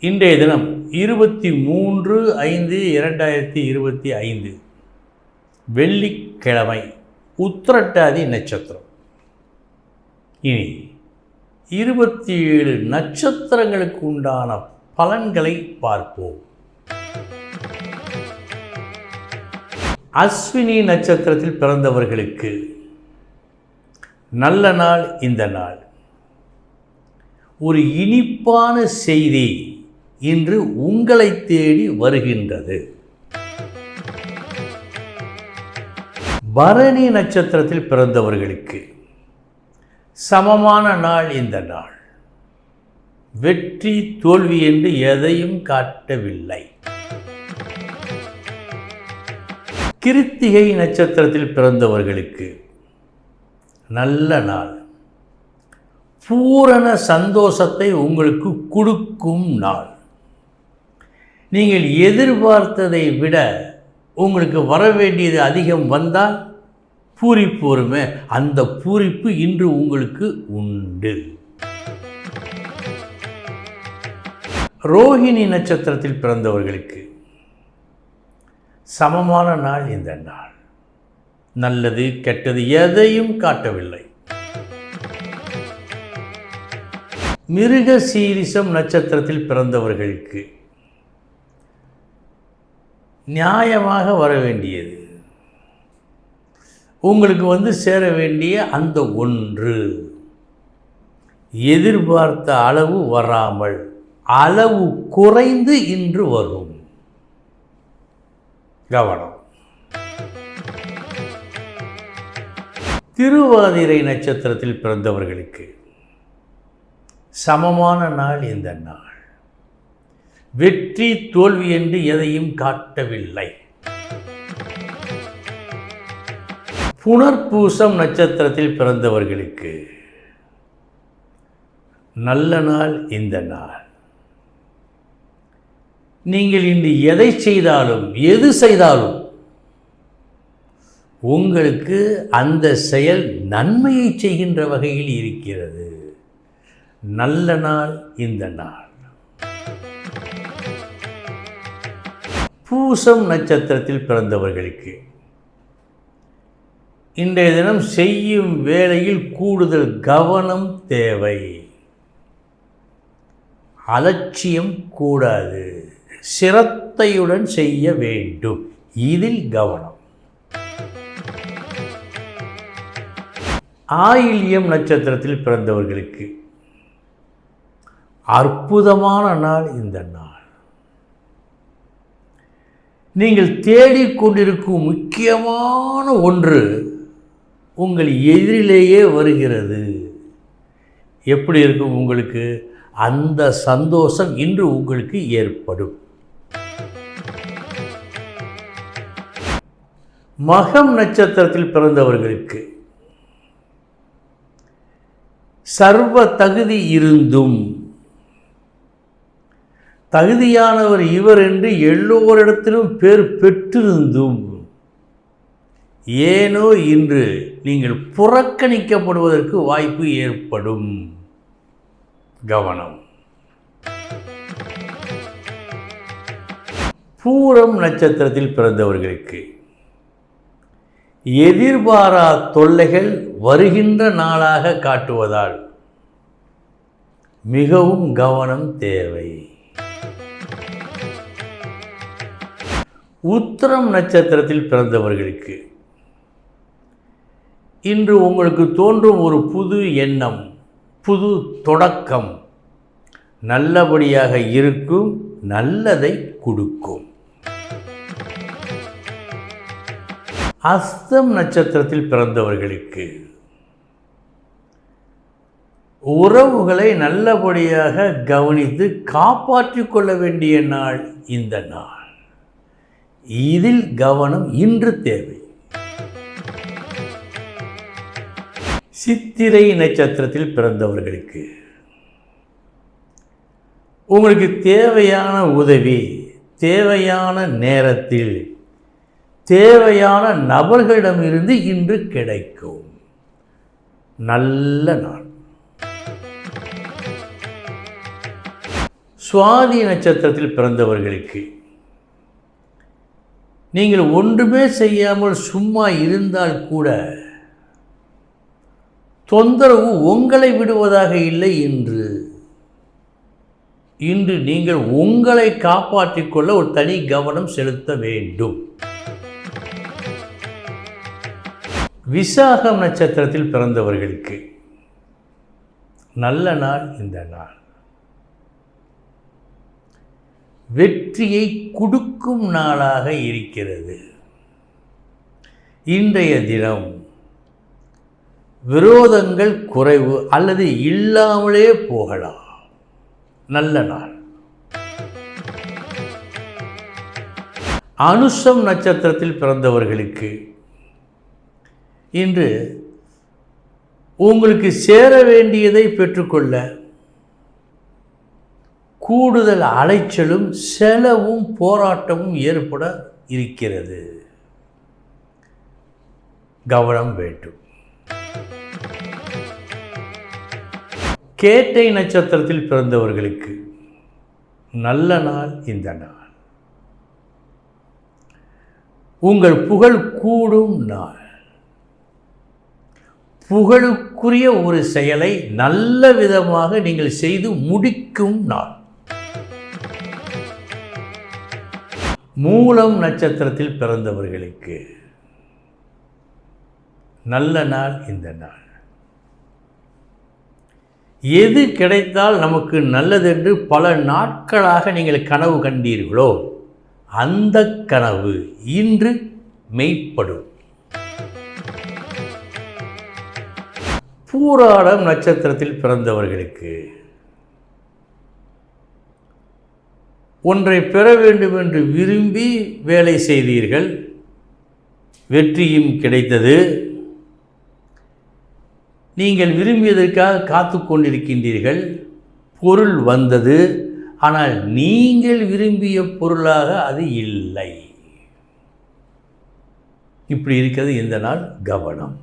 இன்றைய தினம் இருபத்தி மூன்று ஐந்து இரண்டாயிரத்தி இருபத்தி ஐந்து. வெள்ளிக்கிழமை உத்திரட்டாதி நட்சத்திரம். இனி இருபத்தி ஏழு நட்சத்திரங்களுக்கு உண்டான பலன்களை பார்ப்போம். அஸ்வினி நட்சத்திரத்தில் பிறந்தவர்களுக்கு நல்ல நாள் இந்த நாள். ஒரு இனிப்பான செய்தி இன்று உங்களை தேடி வருகின்றது. பரணி நட்சத்திரத்தில் பிறந்தவர்களுக்கு சமமான நாள் இந்த நாள். வெற்றி தோல்வி என்று எதையும் காட்டவில்லை. கிருத்திகை நட்சத்திரத்தில் பிறந்தவர்களுக்கு நல்ல நாள். பூரண சந்தோஷத்தை உங்களுக்கு கொடுக்கும் நாள். நீங்கள் எதிர்பார்த்ததை விட உங்களுக்கு வர வேண்டியது அதிகம் வந்தால் பூரிப்பு வருமே. அந்த பூரிப்பு இன்று உங்களுக்கு உண்டு. ரோஹிணி நட்சத்திரத்தில் பிறந்தவர்களுக்கு சமமான நாள் இந்த நாள். நல்லது கெட்டது எதையும் காட்டவில்லை. மிருக சீரிசம் நட்சத்திரத்தில் பிறந்தவர்களுக்கு நியாயமாக வர வேண்டியது. உங்களுக்கு வந்து சேர வேண்டிய அந்த ஒன்று. எதிர்பார்த்த அளவு வராமல் அளவு குறைந்து இன்று வரும். கவனம். திருவாதிரை நட்சத்திரத்தில் பிறந்தவர்களுக்கு சமமான நாள் இந்த நாள். வெற்றி தோல்வி என்று எதையும் காட்டவில்லை. புனர்பூசம் நட்சத்திரத்தில் பிறந்தவர்களுக்கு நல்ல நாள் இந்த நாள். நீங்கள் இன்று எதை செய்தாலும் எது செய்தாலும் உங்களுக்கு அந்த செயல் நன்மையை செய்கின்ற வகையில் இருக்கிறது. நல்ல நாள் இந்த நாள். பூசம் நட்சத்திரத்தில் பிறந்தவர்களுக்கு. இன்றைய தினம் செய்யும் வேலையில் கூடுதல் கவனம் தேவை. அலட்சியம் கூடாது. சிரத்தையுடன் செய்ய வேண்டும். இதில் கவனம். ஆயில்யம் நட்சத்திரத்தில் பிறந்தவர்களுக்கு அற்புதமான நாள் இந்த நாள். நீங்கள் தேடிக்கொண்டிருக்கும் முக்கியமான ஒன்று உங்கள் எதிரிலேயே வருகிறது. எப்படி இருக்கும் உங்களுக்கு? அந்த சந்தோஷம் இன்று உங்களுக்கு ஏற்படும். மகம் நட்சத்திரத்தில் பிறந்தவர்களுக்கு சர்வ தகுதி இருந்தும் தகுதியானவர் இவர் என்று எல்லோரிடத்திலும் பேர் பெற்றிருந்தும். ஏனோ இன்று நீங்கள் புறக்கணிக்கப்படுவதற்கு வாய்ப்பு ஏற்படும். கவனம். பூரம் நட்சத்திரத்தில் பிறந்தவர்களுக்கு எதிர்பாரா தொல்லைகள் வருகின்ற நாளாக காட்டுவதால் மிகவும் கவனம் தேவை. உத்திரம் நட்சத்திரத்தில் பிறந்தவர்களுக்கு. இன்று உங்களுக்கு தோன்றும் ஒரு புது எண்ணம் புது தொடக்கம். நல்லபடியாக இருக்கும் நல்லதை கொடுக்கும். அஸ்தம் நட்சத்திரத்தில் பிறந்தவர்களுக்கு. உறவுகளை நல்லபடியாக கவனித்து காப்பாற்றிக் கொள்ள வேண்டிய நாள் இந்த நாள். இதில் கவனம் இன்று தேவை. சித்திரை நட்சத்திரத்தில் பிறந்தவர்களுக்கு. உங்களுக்கு தேவையான உதவி தேவையான நேரத்தில் தேவையான நபர்களிடமிருந்து இன்று கிடைக்கும். நல்ல நாள். சுவாதி நட்சத்திரத்தில் பிறந்தவர்களுக்கு நீங்கள் ஒன்றுமே செய்யாமல் சும்மா இருந்தால் கூட தொந்தரவு உங்களை விடுவதாக இல்லை இன்று இன்று நீங்கள் உங்களை காப்பாற்றிக் கொள்ள ஒரு தனி கவனம் செலுத்த வேண்டும். விசாகம் நட்சத்திரத்தில் பிறந்தவர்களுக்கு நல்ல நாள் இந்த நாள். வெற்றியை கொடுக்கும் நாளாக இருக்கிறது. இன்றைய தினம் விரோதங்கள் குறைவு அல்லது இல்லாமலே போகலாம். நல்ல நாள். அனுஷம் நட்சத்திரத்தில் பிறந்தவர்களுக்கு இன்று உங்களுக்கு சேர வேண்டியதை பெற்றுக்கொள்ள கூடுதல் அலைச்சலும் செலவும் போராட்டமும் ஏற்பட இருக்கிறது. கவனம் வேண்டும். கேட்டை நட்சத்திரத்தில் பிறந்தவர்களுக்கு நல்ல நாள் இந்த நாள். உங்கள் புகழ் கூடும் நாள். புகழுக்குரிய ஒரு செயலை நல்ல விதமாக நீங்கள் செய்து முடிக்கும் நாள். மூலம் நட்சத்திரத்தில் பிறந்தவர்களுக்கு நல்ல நாள் இந்த நாள். எது கிடைத்தால் நமக்கு நல்லதென்று பல நாட்களாக நீங்கள் கனவு கண்டீர்களோ அந்த கனவு இன்று மெய்ப்படும். பூராடம் நட்சத்திரத்தில் பிறந்தவர்களுக்கு ஒன்றை பெற வேண்டும் என்று விரும்பி வேலை செய்தீர்கள். வெற்றியும் கிடைத்தது. நீங்கள் விரும்பியதற்காக காத்து கொண்டிருக்கின்றீர்கள். பொருள் வந்தது. ஆனால் நீங்கள் விரும்பிய பொருளாக அது இல்லை. இப்படி இருக்கிறது இந்த நாள் கவனம்.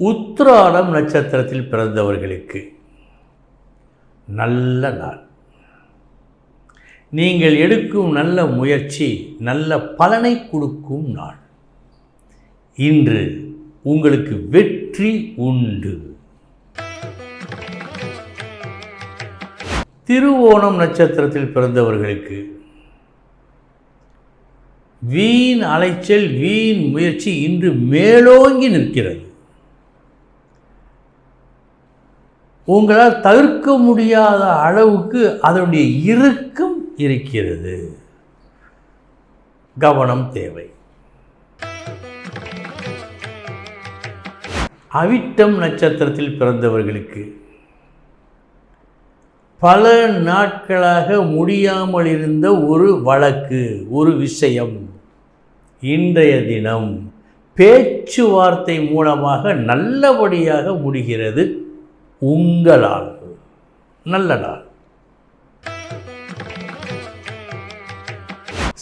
உத்திராடம் நட்சத்திரத்தில் பிறந்தவர்களுக்கு நல்ல நாள். நீங்கள் எடுக்கும் நல்ல முயற்சி நல்ல பலனை கொடுக்கும் நாள். இன்று உங்களுக்கு வெற்றி உண்டு. திருவோணம் நட்சத்திரத்தில் பிறந்தவர்களுக்கு வீண் அலைச்சல் வீண் முயற்சி இன்று மேலோங்கி நிற்கிறது. உங்களால் தவிர்க்க முடியாத அளவுக்கு அதனுடைய இறுக்கம் இருக்கிறது. கவனம் தேவை. அவிட்டம் நட்சத்திரத்தில் பிறந்தவர்களுக்கு பல நாட்களாக முடியாமல் இருந்த ஒரு வழக்கு ஒரு விஷயம். இன்றைய தினம் பேச்சுவார்த்தை மூலமாக நல்லபடியாக முடிகிறது. உங்களால். நல்ல நாள்.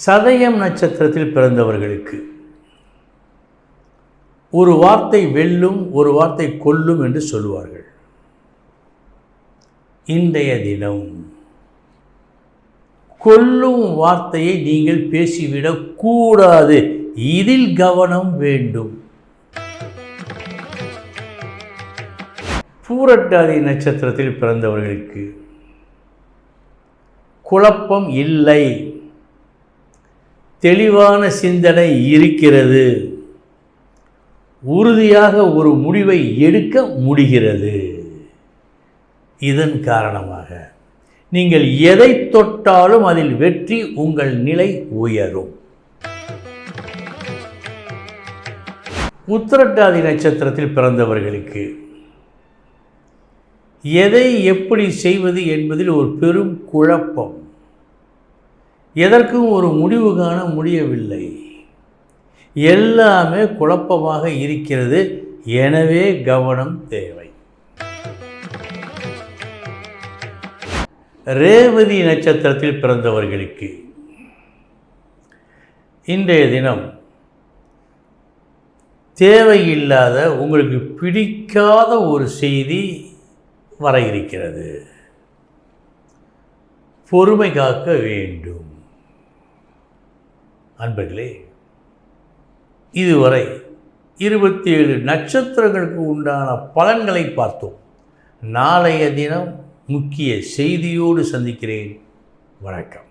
சதயம் நட்சத்திரத்தில் பிறந்தவர்களுக்கு. ஒரு வார்த்தை வெல்லும் ஒரு வார்த்தை கொல்லும் என்று சொல்லுவார்கள். இன்றைய தினம். கொல்லும் வார்த்தையை நீங்கள் பேசிவிடக் கூடாது. இதில் கவனம் வேண்டும். பூரட்டாதி நட்சத்திரத்தில் பிறந்தவர்களுக்கு குழப்பம் இல்லை. தெளிவான சிந்தனை இருக்கிறது. உறுதியாக ஒரு முடிவை எடுக்க முடிகிறது. இதன் காரணமாக நீங்கள் எதை தொட்டாலும் அதில் வெற்றி உங்கள் நிலை உயரும். உத்திரட்டாதி நட்சத்திரத்தில் பிறந்தவர்களுக்கு எதை எப்படி செய்வது என்பதில் ஒரு பெரும் குழப்பம். எதற்கும் ஒரு முடிவு காண முடியவில்லை. எல்லாமே குழப்பமாக இருக்கிறது. எனவே கவனம் தேவை. ரேவதி நட்சத்திரத்தில் பிறந்தவர்களுக்கு இன்றைய தினம் தேவையில்லாத உங்களுக்கு பிடிக்காத ஒரு செய்தி வர இருக்கிறது பொறுமை காக்க வேண்டும். அன்பர்களே இதுவரை இருபத்தி ஏழு நட்சத்திரங்களுக்கு உண்டான பலன்களை பார்த்தோம். நாளைய தினம் முக்கிய செய்தியோடு சந்திக்கிறேன். வணக்கம்.